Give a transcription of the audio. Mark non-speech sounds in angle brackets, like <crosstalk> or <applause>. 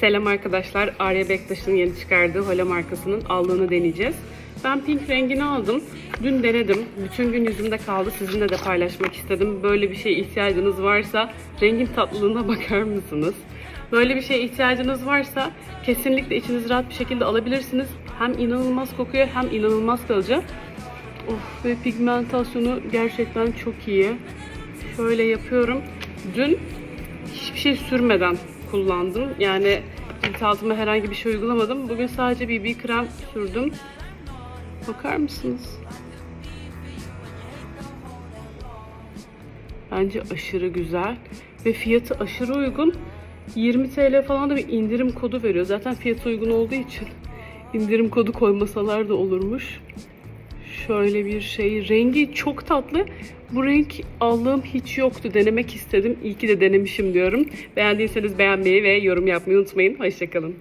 Selam arkadaşlar. Arya Bektaş'ın yeni çıkardığı Hola markasının allığını deneyeceğiz. Ben pink rengini aldım. Dün denedim. Bütün gün yüzümde kaldı. Sizinle de paylaşmak istedim. Böyle bir şeye ihtiyacınız varsa rengin tatlılığına <laughs> bakar mısınız? Böyle bir şeye ihtiyacınız varsa kesinlikle içiniz rahat bir şekilde alabilirsiniz. Hem inanılmaz kokuyor hem inanılmaz kalıcı. Of ve pigmentasyonu gerçekten çok iyi. Şöyle yapıyorum. Dün hiçbir şey sürmeden kullandım. Yani cilt altıma herhangi bir şey uygulamadım. Bugün sadece BB krem sürdüm. Bakar mısınız? Bence aşırı güzel. Ve fiyatı aşırı uygun. 20 TL falan da bir indirim kodu veriyor. Zaten fiyatı uygun olduğu için indirim kodu koymasalar da olurmuş. Şöyle bir şey. Rengi çok tatlı. Bu renk aldığım hiç yoktu. Denemek istedim. İyi ki de denemişim diyorum. Beğendiyseniz beğenmeyi ve yorum yapmayı unutmayın. Hoşçakalın.